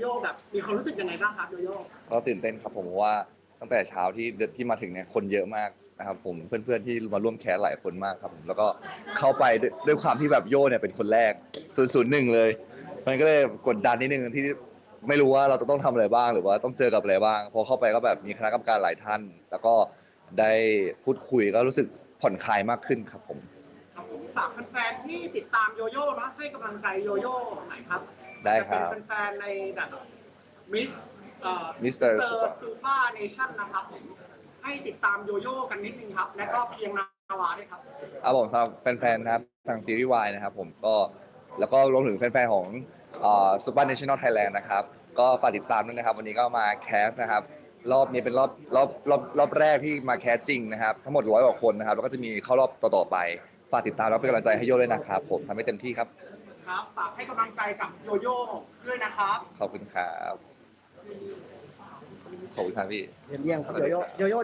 โย่แบบมีความรู้สึกยังไงบ้างครับโยโย่ก็ตื่นเต้นครับผมเพราะว่าตั้งแต่เช้าที่ที่มาถึงเนี่ยคนเยอะมากนะครับผมเพื่อนๆที่มาร่วมแคสหลายคนมากครับผมแล้วก็เข้าไปด้วยด้วยความที่แบบโย่เนี่ยเป็นคนแรก0ูนย์หนึ่งเลยมันก็เลยกดดันนิดนึงที่ไม่รู้ว่าเราจะต้องทำอะไรบ้าง หรือว่าต้องเจอกับอะไรบ้างพอเข้าไปก็แบบมีคณะกรรมการหลายท่าน แล้วก็ได้พูดคุยก็รู้สึกผ่อนคลายมากขึ้นครับผม ครับผมฝากแฟนๆที่ติดตามโยโย่เนอะให้กำลังใจโยโย่หน่อยครับ ได้ครับจะเป็นแฟนๆในแบบมิสเอ่อ Mr. ซูเปอร์เนชั่นนะครับผมให้ติดตามโยโย่กันนิดนึงครับ และก็เพียงนาวาด้วยครับ ครับผมสำหรับแฟนๆนะครับทางซีรีส์วายนะครับผมก็แล้วก็รวมถึงแฟนๆของซูเปอร์เนชั่นแนลไทยแลนด์นะครับ ก็ฝากติดตามด้วยนะครับ วันนี้ก็มาแคสนะครับ รอบนี้เป็นรอบรอบรอบรอบแรกที่มาแคสจริงนะครับ ทั้งหมดร้อยกว่าคนนะครับ แล้วก็จะมีเข้ารอบต่อๆไป ฝากติดตามแล้วเป็นกำลังใจให้โยด้วยนะครับ ผมทำให้เต็มที่ครับ ครับฝากให้กำลังใจกับโยโย่ด้วยนะครับ ขอบคุณครับ ขอบคุณครับพี่ เยี่ยมๆครับโยโย่โยโย่